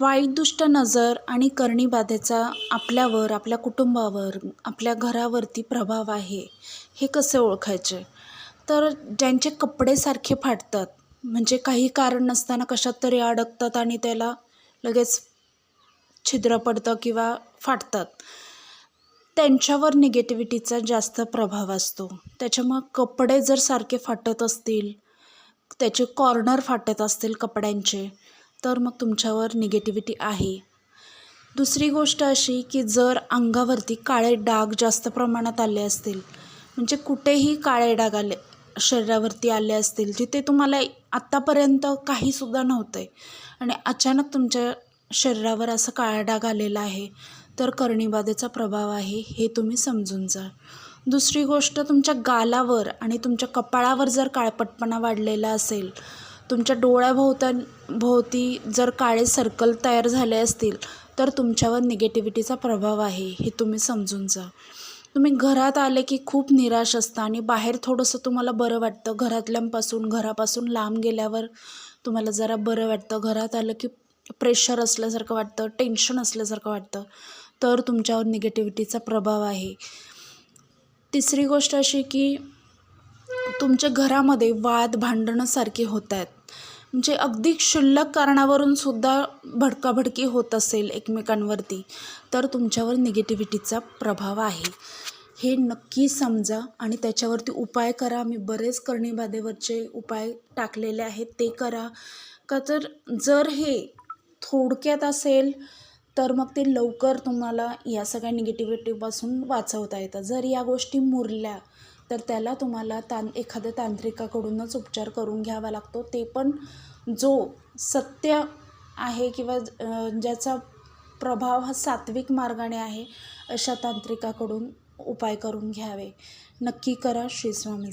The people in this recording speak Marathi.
वाईट दुष्ट नजर आणि करणीबाधेचा आपल्यावर आपल्या कुटुंबावर आपल्या घरावरती प्रभाव आहे हे कसे ओळखायचे? तर ज्यांचे कपडे सारखे फाटतात म्हणजे काही कारण नसताना कशात तरी अडकतात आणि त्याला लगेच छिद्र पडतं किंवा फाटतात. त्यांच्यावर निगेटिव्हिटीचा जास्त प्रभाव असतो. त्याच्यामुळं कपडे जर सारखे फाटत असतील त्याचे कॉर्नर फाटत असतील कपड्यांचे तर मग तुमच्यावर निगेटिव्हिटी आहे. दुसरी गोष्ट अशी की जर अंगावरती काळे डाग जास्त प्रमाणात आले असतील म्हणजे कुठेही काळे डाग आले शरीरावरती आले असतील जिथे तुम्हाला आत्तापर्यंत काहीसुद्धा नव्हतं आहे आणि अचानक तुमच्या शरीरावर असं काळा डाग आलेला आहे तर करणीबाधेचा प्रभाव आहे हे तुम्ही समजून जा. दुसरी गोष्ट तुमच्या गालावर आणि तुमच्या कपाळावर जर काळपटपणा वाढलेला असेल तुमच्या डोळ्याभोवता भोवती जर काळे सर्कल तयार झाले असतील तर तुमच्यावर निगेटिव्हिटीचा प्रभाव आहे हे तुम्ही समजून जा. तुम्ही घरात आले की खूप निराश असता आणि बाहेर थोडंसं तुम्हाला बरं वाटतं. घरातल्यांपासून घरापासून लांब गेल्यावर तुम्हाला जरा बरं वाटतं. घरात आलं की प्रेशर असल्यासारखं वाटतं टेन्शन असल्यासारखं वाटतं. तर तुमच्यावर निगेटिव्हिटीचा प्रभाव आहे. तिसरी गोष्ट अशी की तुमच्या घरामध्ये वाद भांडणंसारखे होत आहेत. म्हणजे अगदी क्षुल्लक कारणावरून सुद्धा भडकाभडकी होत असेल एकमेकांवरती तर तुमच्यावर निगेटिव्हिटीचा प्रभाव आहे. हे नक्की समजा आणि त्याच्यावरती उपाय करा. मी बरेच करणीबाधेवरचे उपाय टाकलेले आहेत ते करा. का तर जर हे थोडक्यात असेल तर मग ते लवकर तुम्हाला या सगळ्या निगेटिव्हिटीपासून वाचवता येतं. जर या गोष्टी मुरल्या तर त्याला तुम्हाला तां एखाद्या तांत्रिकाकडूनच उपचार करून घ्यावा लागतो. ते पण जो सत्य आहे किंवा ज्याचा प्रभाव हा सात्विक मार्गाने आहे अशा तांत्रिकाकडून उपाय करून घ्यावे. नक्की करा. श्री स्वामी